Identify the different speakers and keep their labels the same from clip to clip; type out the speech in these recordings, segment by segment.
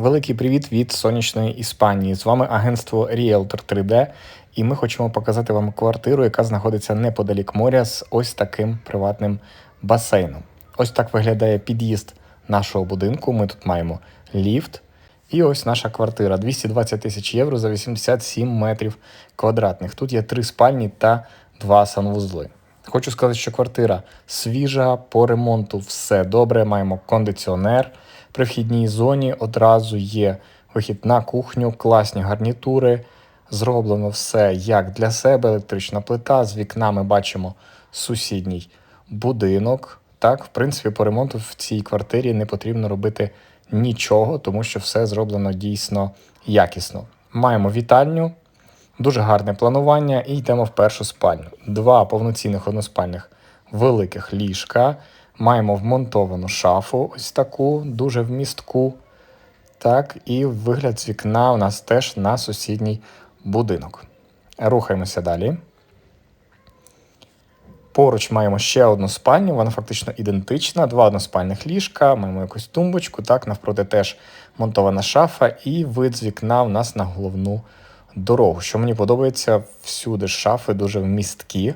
Speaker 1: Великий привіт від сонячної Іспанії. З вами агентство Realtor 3D, і ми хочемо показати вам квартиру, яка знаходиться неподалік моря з ось таким приватним басейном. Ось так виглядає під'їзд нашого будинку. Ми тут маємо ліфт. І ось наша квартира 220 тисяч євро за 87 метрів квадратних. Тут є три спальні та два санвузли. Хочу сказати, що квартира свіжа, по ремонту все добре. Маємо кондиціонер. При вхідній зоні одразу є вихід на кухню, класні гарнітури. Зроблено все як для себе, електрична плита. З вікна ми бачимо сусідній будинок. Так, в принципі, по ремонту в цій квартирі не потрібно робити нічого, тому що все зроблено дійсно якісно. Маємо вітальню, дуже гарне планування і йдемо в першу спальню. Два повноцінних односпальних великих ліжка. Маємо вмонтовану шафу, ось таку, дуже вмістку. Так, і вигляд з вікна у нас теж на сусідній будинок. Рухаємося далі. Поруч маємо ще одну спальню, вона фактично ідентична, два односпальних ліжка, маємо якусь тумбочку, так, навпроти теж монтована шафа, і вид з вікна у нас на головну дорогу. Що мені подобається, всюди шафи дуже вмісткі.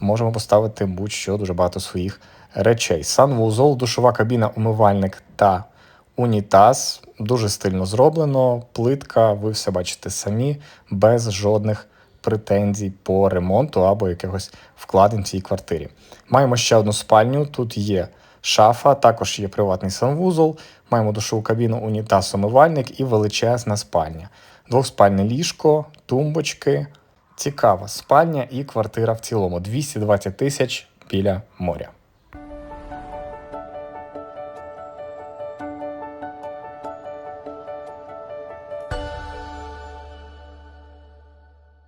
Speaker 1: Можемо поставити будь-що дуже багато своїх речей. Санвузол, душова кабіна, умивальник та унітаз. Дуже стильно зроблено. Плитка, ви все бачите самі, без жодних претензій по ремонту або якихось вкладень в цій квартирі. Маємо ще одну спальню. Тут є шафа, також є приватний санвузол. Маємо душову кабіну, унітаз, умивальник і величезна спальня. Двохспальне ліжко, тумбочки. Цікава спальня і квартира в цілому. 220 тисяч біля моря.